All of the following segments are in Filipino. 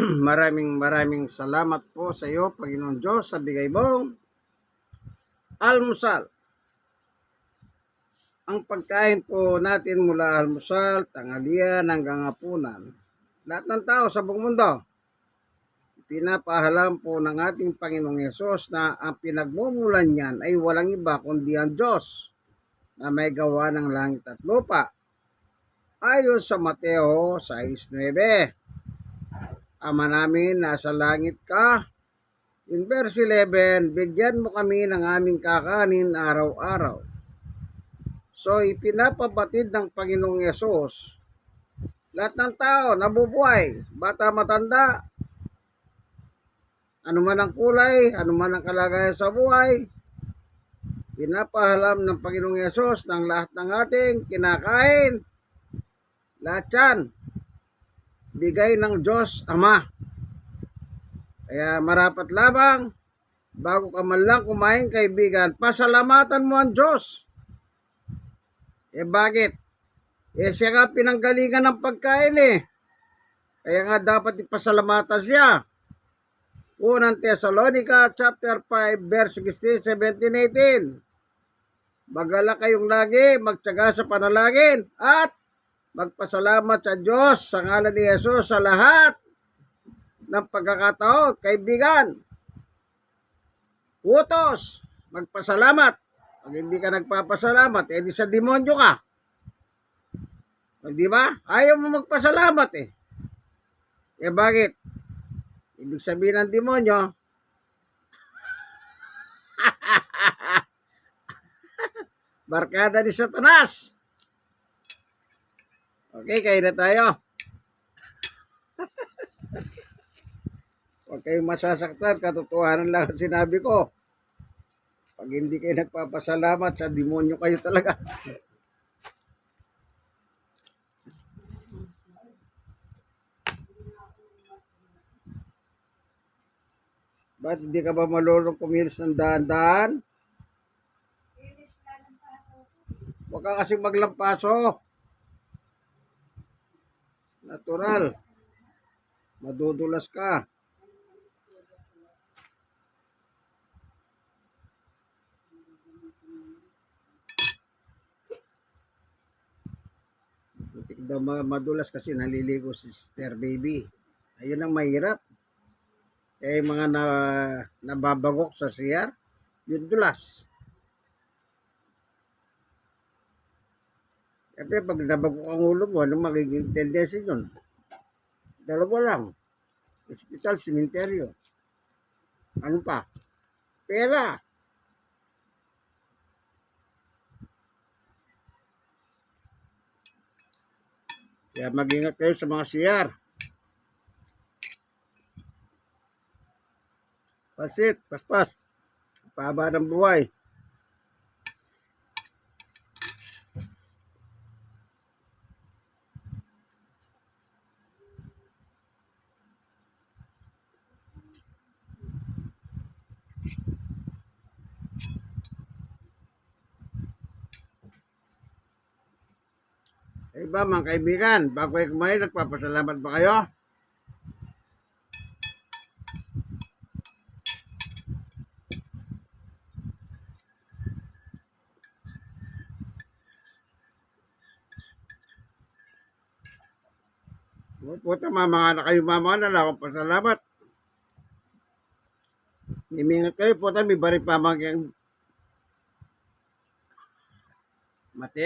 maraming maraming salamat po sa iyo, Panginoon Diyos, sa bigay mong almusal. Ang pagkain po natin mula almusal, tanghalian hanggang hapunan. Lahat ng tao sa buong mundo, pinapahalam po ng ating Panginoong Yesus na ang pinagmumulan niyan ay walang iba kundi ang Diyos na may gawa ng langit at lupa. Ayon sa Mateo 6.9 Ama namin, nasa langit ka. In verse 11, bigyan mo kami ng aming kakanin araw-araw. So, ipinapabatid ng Panginoong Yesus, lahat ng tao, nabubuhay, bata matanda, ano man ang kulay, ano man ang kalagayan sa buhay, pinapahalam ng Panginoong Yesus ng lahat ng ating kinakain, lahat yan, bigay ng Diyos Ama. Kaya marapat lamang, bago ka man lang kumain kaibigan, pasalamatan mo ang Diyos. Eh bakit? Eh siya nga pinanggalingan ng pagkain eh. Kaya nga dapat ipasalamatan siya. Unang Thessalonica chapter 5 verse 16, 17, 18. Magala kayong lagi, magtyaga sa panalangin at magpasalamat sa Diyos sa ngalan ni Jesus sa lahat ng pagkakataon, kaibigan. Utos, magpasalamat. Pag hindi ka nagpapasalamat, edi sa demonyo ka. Di ba? Ayaw mo magpasalamat eh. Eh bakit? Ibig sabihin ng demonyo, barkada ni Satanas. Okay, kain na tayo. Huwag kayong masasaktan, katotohanan lang ang sinabi ko. Pag hindi kayo nagpapasalamat, sa demonyo kayo talaga. Ba't hindi ka ba malulong kumilos ng daan-daan? Huwag ka kasi maglampaso. Natural. Madudulas ka. Butik daw ma- madulas kasi naliligo si Sister Baby. Ayun ang mahirap. Eh mga na, nababagok sa CR, yun dulas. Kasi pag nabagok ang ulo mo, anong magiging tendency nun? Dalawa lang. Hospital, simenteryo. Ano pa? Pera. Kaya mag-ingat kayo sa mga CR. Pasit, paspas. Pahaba ng buhay. Ba mga kaibigan, bago kayo kumain, nagpapasalamat ba kayo? Oh, puta, mama na kayo, mama na lang akong pasalamat. Mimingat kayo, puta, may bari pa mga Mati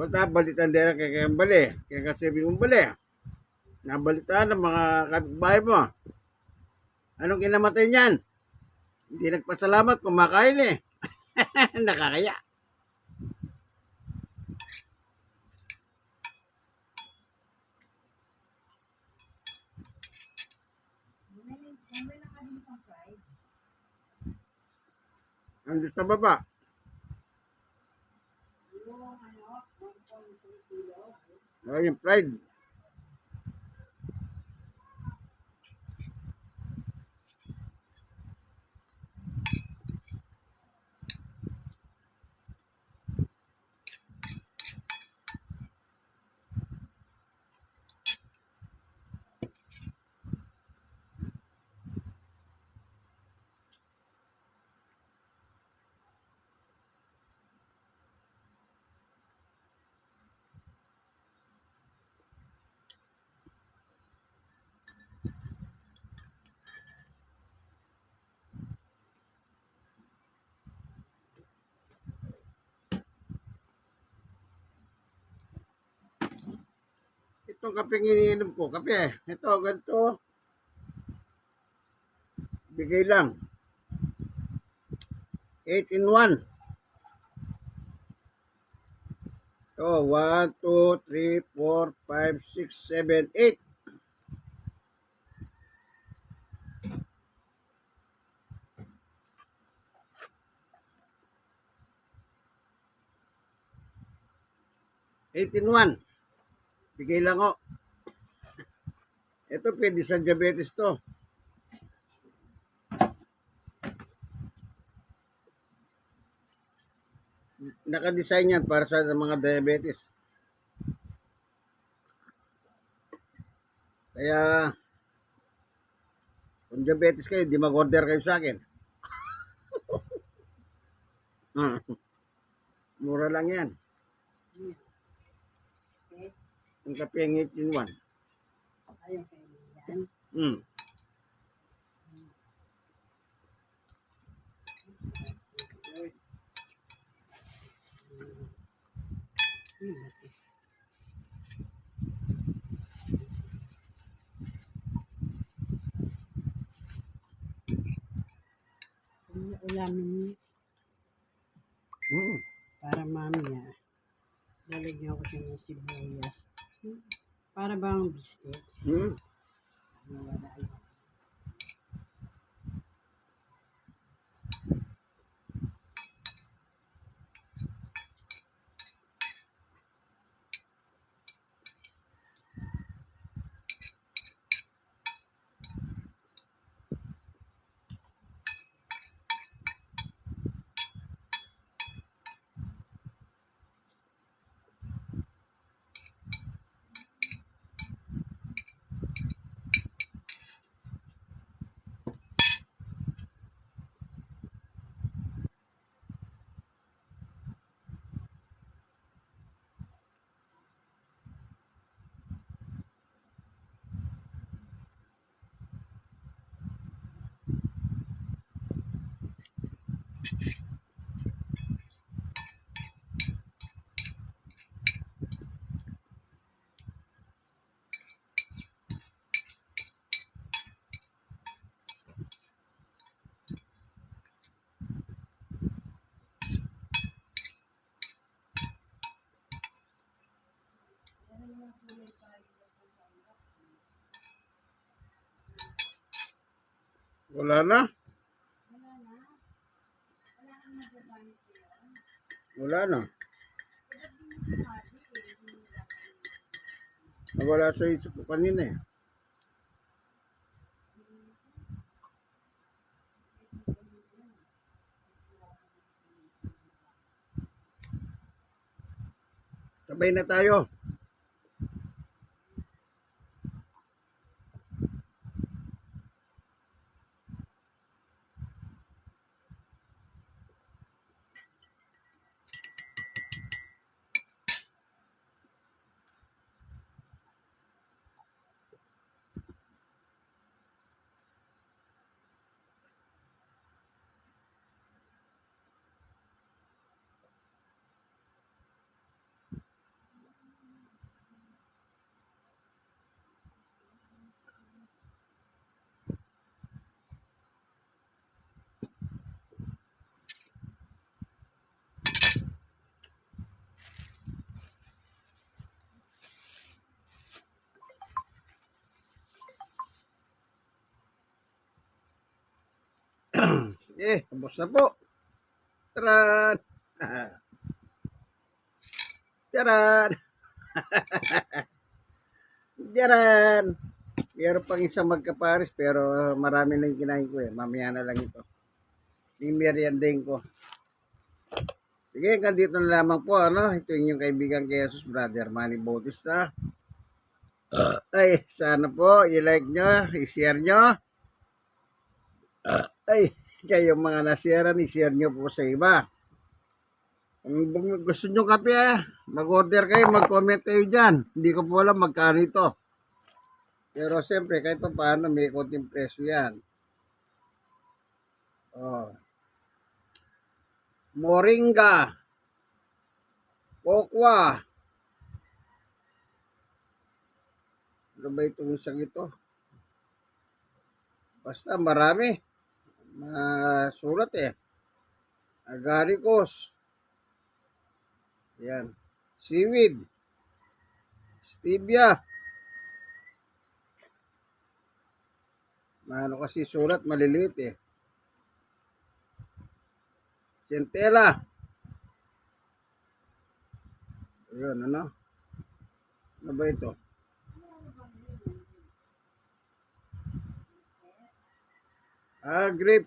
ka. Punta, balitan din kay Kambali. Kaya kasi mong bali. Nabalitaan ng mga kapitbahay mo. Anong kinamatay niyan? Hindi nagpasalamat, kumakain eh. Nakakaya. Ando sa baba. Yung pride. Itong kape iniinom ko. Kape. Ito, ganito. Bigay lang. 8 in 1. So, 1, 2, 3, 4, 5, 6, 7, 8. Eight in one. Bigay lang ko. Ito pwede sa diabetes to. Naka-design yan para sa mga diabetes. Kaya, kung diabetes kayo, di mag-order kayo sa akin. Hmm. Mura lang yan. Okay. Ang 8 in 1. Ayaw kayo yan. Hmm. Ulamin niyo? Hmm. Para mamaya, lalagyan ko siya ng sibuyas. Para bang bistek? Hmm. Nawala lang. Wala na? Wala na. Nawala sa isip ko kanina eh. Sabay na tayo. Sige, tapos na po. Taran! Taran! Taran! Meron pang isang magkapares pero marami na yung kinain ko eh. Mamaya na lang ito. Yung meriendahin ko. Sige, hanggang dito na lamang po. Ano? Ito yung kaibigan kay Jesus, Brother Manny Bautista. Ay, sana po i-like nyo, i-share nyo. Ay, kayong mga nasiyaran, i-share nyo po sa iba. Kung gusto nyo kape, ah, mag-order kayo, mag-comment kayo dyan. Hindi ko po alam magkano ito. Pero siyempre, kahit pa paano, may konting presyo yan. Oh. Moringa. Kokwa. Ano ba itong isang ito? Basta marami. Masulat eh. Agaricus. Yan. Seaweed. Stevia. Ano kasi sulat maliliit eh. Centella. Ayun, ano? Ano ba ito? Ah, grape.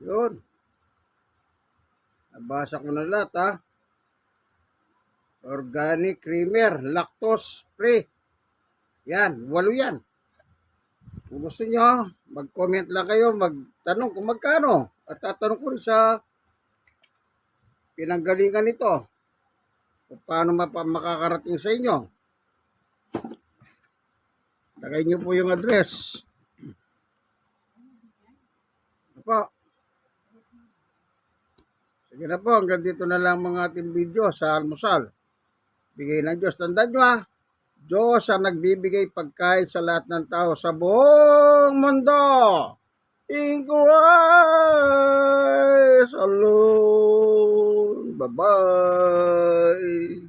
Yun. Nabasa ko na lahat, ha? Organic creamer, lactose free. Yan, walo yan. Kung gusto nyo, mag-comment lang kayo, magtanong kung magkano. At tatanong ko rin sa pinanggalingan nito. Kung paano makakarating sa inyo. Lagay nyo po yung address. Ano po? Sige na po, hanggang dito na lang mga ating video sa almusal. Bigay ng Diyos. Tandaan nyo ha, Diyos ang nagbibigay pagkain sa lahat ng tao sa buong mundo. In Christ alone. Bye-bye.